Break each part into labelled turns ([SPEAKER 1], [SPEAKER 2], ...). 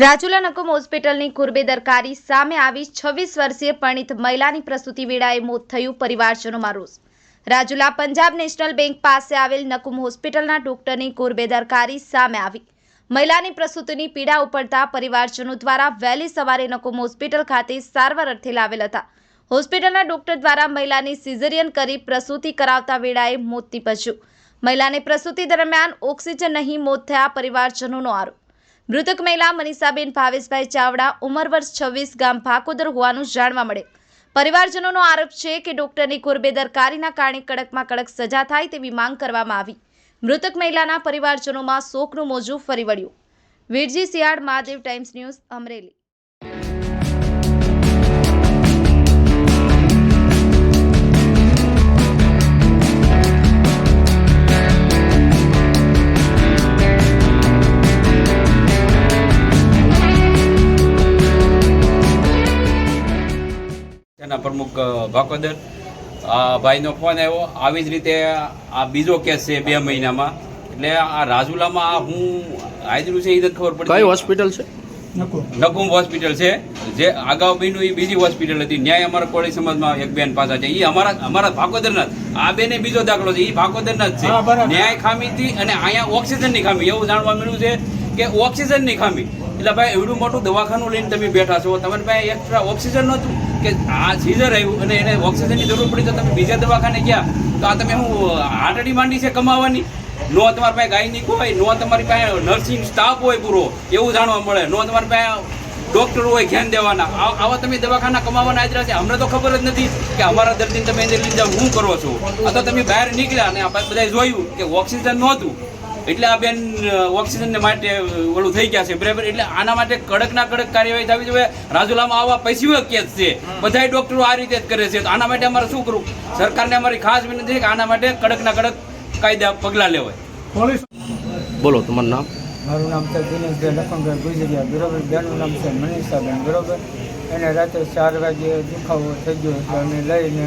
[SPEAKER 1] રાજુલા નકુમ હોસ્પિટલની કુરબેદરકારી સામે આવી છવ્વીસ વર્ષીય પરિણીત મહિલાની પ્રસૂતિ વેળાએ મોત થયું પરિવારજનોમાં રોષ. રાજુલા પંજાબ નેશનલ બેંક પાસે આવેલ નકુમ હોસ્પિટલના ડોક્ટરની કુરબેદરકારી સામે આવી. મહિલાની પ્રસૂતિની પીડા ઉપડતા પરિવારજનો દ્વારા વહેલી સવારે નકુમ હોસ્પિટલ ખાતે સારવાર અર્થે લાવેલ હતા. હોસ્પિટલના ડોક્ટર દ્વારા મહિલાની સિઝેરિયન કરી પ્રસૂતિ કરાવતા વેળાએ મોત નીપજ્યું. મહિલાને પ્રસૂતિ દરમિયાન ઓક્સિજન નહીં, મોત થયા પરિવારજનોનો આરોપ. મૃતક મહિલા મનીષાબેન ભાવેશભાઈ ચાવડા ઉંમર વર્ષ છવ્વીસ, ગામ ભાકોદર હોવાનું જાણવા મળે. પરિવારજનોનો આરોપ છે કે ડોક્ટરની કુરબેદરકારીના કારણે કડકમાં કડક સજા થાય તેવી માંગ કરવામાં આવી. મૃતક મહિલાના પરિવારજનોમાં શોકનું મોજું ફરી વળ્યું. Virji Siyal Mahadev Times News, Amreli.
[SPEAKER 2] પ્રમુખ ભાકોદર આ ભાઈનો ફોન આવ્યો. આવી જ રીતે આ બીજો કેસ છે બે મહિનામાં. એટલે આ રાજુલામાં આ હું હાજરું છે એ નથી ખબર
[SPEAKER 3] કઈ હોસ્પિટલ છે?
[SPEAKER 2] નકુમ. હોસ્પિટલ છે. જે અગાઉ બીનું એ બીજી હોસ્પિટલ હતી. ન્યાય અમારા કોળી સમાજમાં એક બેન પાછા છે. એ અમારા અમારા ભાકોદરના આ બેને બીજો દાખલો છે. એ ભાકોદરના જ છે. ન્યાય ખામી હતી અને અહીંયા ઓક્સિજનની ખામી. એવું જાણવા મળ્યું છે કે ઓક્સિજનની ખામી. એટલે ભાઈ એવડું મોટું દવાખાનું લઈને તમે બેઠા છો. તમારી પાસે એક્સ્ટ્રા ઓક્સિજન નહોતું? કે આ સીઝર આવ્યું અને એને ઓક્સિજનની જરૂર પડી તો તમે બીજા દવાખાને ગયા, તો આ તમે હું હાટડી માંડી છે કમાવાની? નો તમારી પાસે ગાયનિક હોય, નો તમારી પાસે નર્સિંગ સ્ટાફ હોય પૂરો, એવું જાણવા મળે. નો તમારી પાસે ડોક્ટર હોય, ધ્યાન દેવાના. આવા તમે દવાખાના કમાવાના આદરા છે. અમને તો ખબર જ નથી કે અમારા દર્દીને તમે એને લીધે, હું કરો છો? તો તમે બહાર નીકળ્યા અને આપણે બધાએ જોયું કે ઓક્સિજન નહોતું. એટલે આ બેન ઓક્સિજન માટે ઓલું થઈ ગયા છે. બરાબર? એટલે આના માટે કડક ના કડક કાર્યવાહી થવી જોઈએ. રાજુલામાં આવા પૈસા કેસ છે? બધાય ડોક્ટરો આ રીતે જ કરે છે. તો આના માટે અમારે શું કરવું? સરકારને અમારી ખાસ વિનંતી છે કે આના માટે કડક ના કડક કાયદા પગલાં લેવાય.
[SPEAKER 3] બોલો તમારું નામ?
[SPEAKER 4] મારું નામ છે દિનેશભાઈ લખનભાઈ ગુજરિયા બરોબર? બેનનું નામ છે મનીષાબેન. બરોબર? એને રાત્રે ચાર વાગે દુખાવો થઈ ગયો એટલે અમે લઈને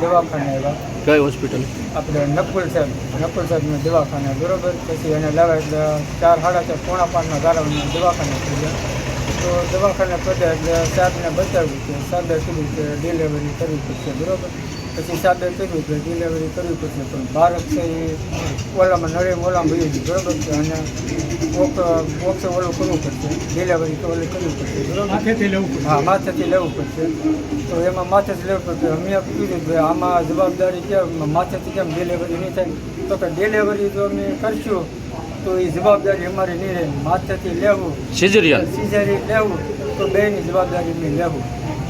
[SPEAKER 4] દવાખાને આવ્યા.
[SPEAKER 3] કઈ હોસ્પિટલ
[SPEAKER 4] આપણે નકુલ સાહેબ. નકુલ સાહેબને દવાખાને બરોબર? પછી એને લાવ્યા એટલે ચાર સાડા ચાર પોણા પાંચના ગાળામાં દવાખાને થઈ ગયા. તો દવાખાને પડ્યા એટલે સાહેબને બતાવ્યું કે સાહેબે કીધું કે ડિલિવરી કરવી પડશે. બરોબર? પછી સાદર કર્યું કે ડિલિવરી કરવી પડશે પણ બાળક છે એ ઓલામાં નળે ઓલામાં ભરી છે બરોબર છે? અને બોક્સ ઓલું કરવું પડશે. ડિલિવરી તો ઓલું કરવી પડશે. બરાબર? માથેથી લેવું હા માથેથી લેવું પડશે. તો એમાં માથેથી લેવું પડશે. અમે કીધું કે આમાં જવાબદારી કેમ? માથેથી કેમ ડિલિવરી નહીં થાય? તો કે ડિલિવરી જો અમે કરશું તો એ જવાબદારી અમારી નહીં રહે. માથેથી લેવું.
[SPEAKER 3] સિઝરી
[SPEAKER 4] સિઝેરી લેવું તો બેની જવાબદારી મેં લેવું.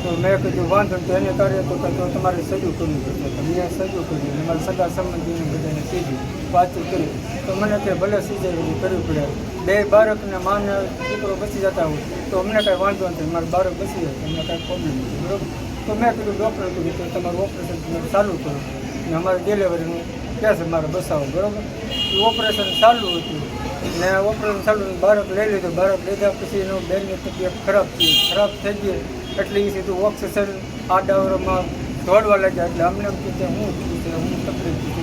[SPEAKER 4] તો મેં કીધું, વાંધો તો એને કરે તો તો તમારે સજુ કરવું પડશે. મેં સજુ કર્યું મારા સગા સંબંધીને બધાને કીધું, વાતચીત કરી. તો મને કે, ભલે સિઝેરી કરવી પડે. બે બાળકને માને દીકરો બચી જતા હોય, તો અમને કાંઈ વાંધો નથી. મારા બાળક બચી જાય, તો અમને કાંઈ પ્રોબ્લેમ નથી. બરાબર? તો મેં કીધું, ડૉક્ટર કીધું તો તમારું ઓપરેશન ચાલુ કરો. અને અમારે ડિલિવરીનું કહે છે, મારે બસાવો. બરાબર? એ ઓપરેશન ચાલુ હતું. ને ઓપરેશન ચાલુ, બાળક લઈ લીધું. બાળક લીધા પછી એનું બેનની તબિયત ખરાબ થઈ ખરાબ થઈ ગઈ. એટલે એ સીધું ઓક્સિજન આ ડાવરોમાં દોડવા લાગ્યા. એટલે અમને એમ કીધે હું છે હું તકલીફ છું?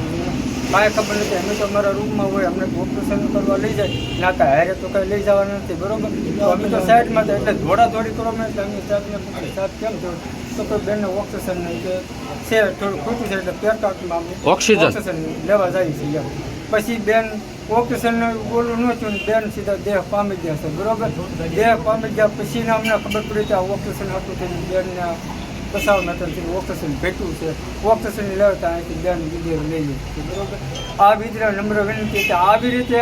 [SPEAKER 4] ખબર નથી અમે તો અમારા રૂમમાં હોય અમને ઓપરેશન કરવા લઈ જાય. ના કાંઈ હારે તો કાંઈ લઈ જવાના નથી બરોબર? તો અમે તો સાઈડમાં હતા એટલે દોડા દોડી કરવામાં એટલે અમે સાહેબને સાહેબ કેમ થયું તો કોઈ બેનને ઓક્સિજન નહીં કે છે થોડું ખોટું છે એટલે પેટમાં અમે?
[SPEAKER 3] ઓક્સિજન?
[SPEAKER 4] લેવા જાય છે પછી બેન ઓપરેશન બોલું નહોતું ને બેન સીધા દેહ પામી ગયા છે, બરોબર? દેહ પામી ગયા પછી ને અમને ખબર પડી કે આ ઓપરેશન હતું તે બેનને બસાવ નતરથી ઓપરેશન ભેટ્યું છે. ઓપરેશન લેવતા અહીંથી બેન વીડિયો લઈ લે. છે બરોબર? આ વિદ્રા નમ્ર વિનંતી કે આવી રીતે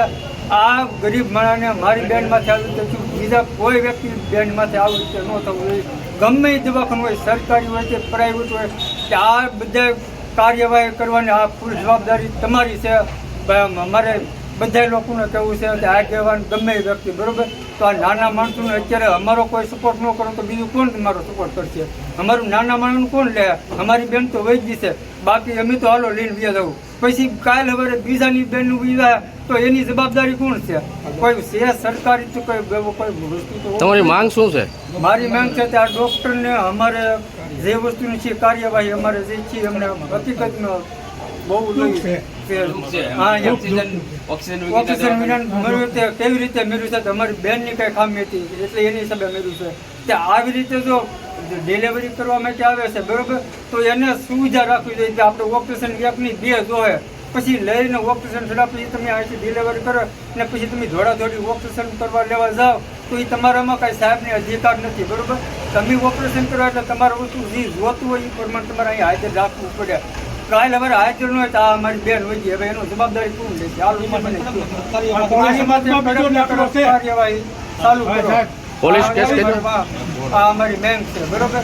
[SPEAKER 4] આ ગરીબ માણસને મારી બેનમાંથી આવી રીતે થયું. બીજા કોઈ વ્યક્તિ બેનમાંથી આવી રીતે ન થવું જોઈએ. ગમે એ દવાખાનું હોય, સરકારી હોય કે પ્રાઇવેટ હોય, કે આ બધા કાર્યવાહી કરવાની આ પૂરી જવાબદારી તમારી છે. બ- અમારે બધા લોકોને કહેવું છે કે આ કહેવાનું ગમે એ વ્યક્તિ બરોબર? તો આ નાના માણસોને અત્યારે અમારો કોઈ સપોર્ટ ન કરો તો બીજું કોણ તમારો સપોર્ટ કરશે? અમારું નાના માણસનું કોણ લે? અમારી બેન તો વહી ગઈ છે. બાકી અમે તો હાલો લઈને વ્યા જવું પછી કાલ હવે બીજાની બેનનું વિવાહ તો એની જવાબદારી કોણ છે? કોઈ છે સરકારી તો કોઈ કોઈ વસ્તુ
[SPEAKER 3] તમારી માંગ શું છે?
[SPEAKER 4] મારી માંગ છે કે આ ડૉક્ટરને અમારે જે વસ્તુની છે કાર્યવાહી અમારે જે છે એમને હકીકતમાં બહુ જોઈએ છે.
[SPEAKER 2] ઓક્સિજન
[SPEAKER 4] વિના મળ્યું તે કેવી રીતે મેળવ્યું છે તમારી બેનની કઈ ખામી હતી એટલે એની હિસાબે મેળવ્યું છે. તે આવી રીતે જો ડિલિવરી કરવા માટે આવે છે બરોબર? તો એને સુવિધા રાખવી જોઈએ કે આપણે ઓપરેશન એકની બે જોહે. પછી લઈને ઓપરેશન થયા પછી તમે અહીંથી ડિલિવરી કરો ને પછી તમે દોડાદોડી ઓપરેશન કરવા લેવા જાઓ તો એ તમારામાં કાંઈ સાહેબને અધિકાર નથી બરોબર? તમે ઓપરેશન કરો એટલે તમારે વસ્તુ જે જોતું હોય એ પ્રમાણે તમારે અહીં હાજર રાખવું પડે. કાલ હવે હાજર ન હોય તો આ અમારી બેન હોય છે હવે એનો જવાબદારી કોણ લે કડક કાર્યવાહી ચાલુ કરો.
[SPEAKER 3] પોલીસ કેસ
[SPEAKER 4] આ આ અમારી બેંક છે બરોબર?